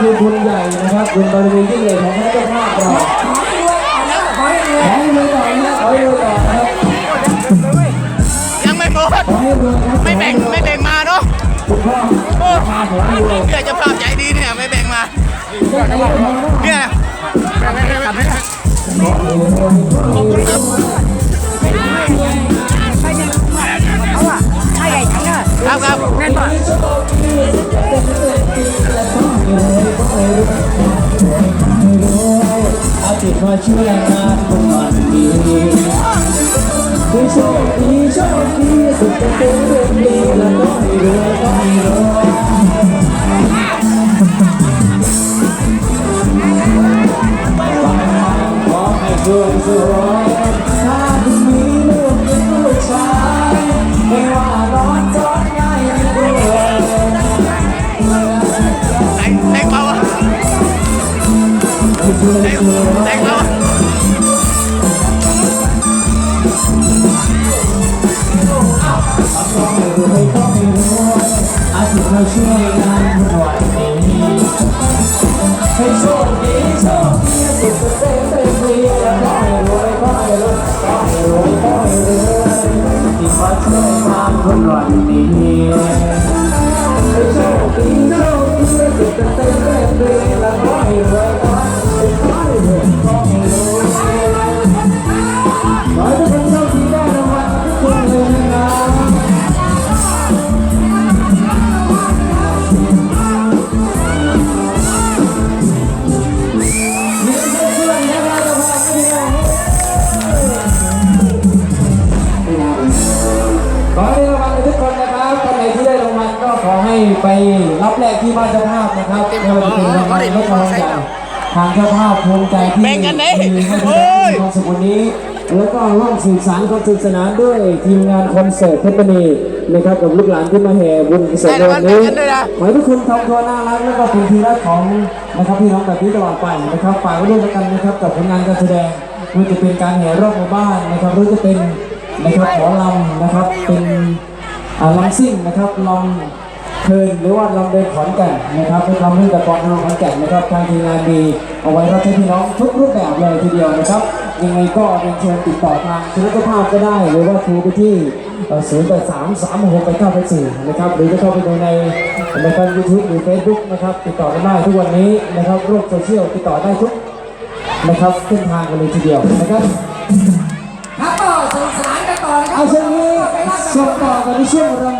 คือบุญใหญ่นะครับบุญบารมียิ่งใหญ่ของพระเจ้าภาพเราขอให้รวยขอให้รวยต่อนะขอให้รวยต่อนะครับยังไม่หมดขอให้รวยครับไม่แบ่งไม่แบ่งมาเนาะคุณพ่อโอ้มาขอให้รวยเพื่อจะภาพใจดีเนี่ยไม่แบ่งมาเนี่ยเขาอะให้ใหญ่จังเลยครับครับแม่นป่ะ อาจิตมาช่วยงานคนมันดีคือโชคดีโชคดีสุดจะเป็นเรื่องดีแล้วก็ให้รวยก็ให้รวยขอให้รวยสวยถ้าคุณมีลูกเป็นลูกชายไม่ว่าร้อนจอดง่ายไม่รวยแตงแตงเบาอะแต งแตง ไปรับแลกที่บ้านเจ้าภาพนะครับไม่ว่าจะเป็นรางวัลรถรางวัลใหญ่ทางเจ้าภาพภูมิใจที่มีให้ทุกท่านมีความสุขวันนี้แล้วก็ร่วมสื่อสารความสนุกสนานด้วยทีมงานคอนเสิร์ตเพชรมณีนะครับกับลูกหลานที่มาแห่บุญกุศลในวันนี้ขอให้ทุกคนทำตัวน่ารักแล้วก็เป็นที่รักของนะครับพี่น้องแบบนี้ตลอดไปนะครับฝากไว้ด้วยแล้วกันนะครับกับผลงานการแสดงไม่ว่าจะเป็นการแห่รอบหมู่บ้านนะครับหรือจะเป็นนะครับหมอลำนะครับเป็นอ่าลำซิ่งนะครับลำ เพลินหรือว่าลำเดินขอนแก่นนะครับเป็นลำเรื่องตะกอนทางขอนแก่นนะครับทางทีมงานมีเอาไว้รับใช้พี่น้องทุกรูปแบบเลยทีเดียวนะครับ ยังไงก็เรียนเชิญติดต่อทางธุรกิจภาพก็ได้ หรือว่าโทรไปที่ศูนย์แปดสามสามหกแปดเก้าแปดสี่นะครับหรือจะเข้าไปดูในนะครับยูทูบหรือเฟซบุ๊กนะครับติดต่อกันได้ทุกวันนี้นะครับโลกโซเชียลติดต่อได้ทุกนะครับเส้นทางกันเลยทีเดียวนะครับครับก็สนุกสนานกันต่อนะครับเอาช่วงนี้ส่งต่อกันในช่วงราง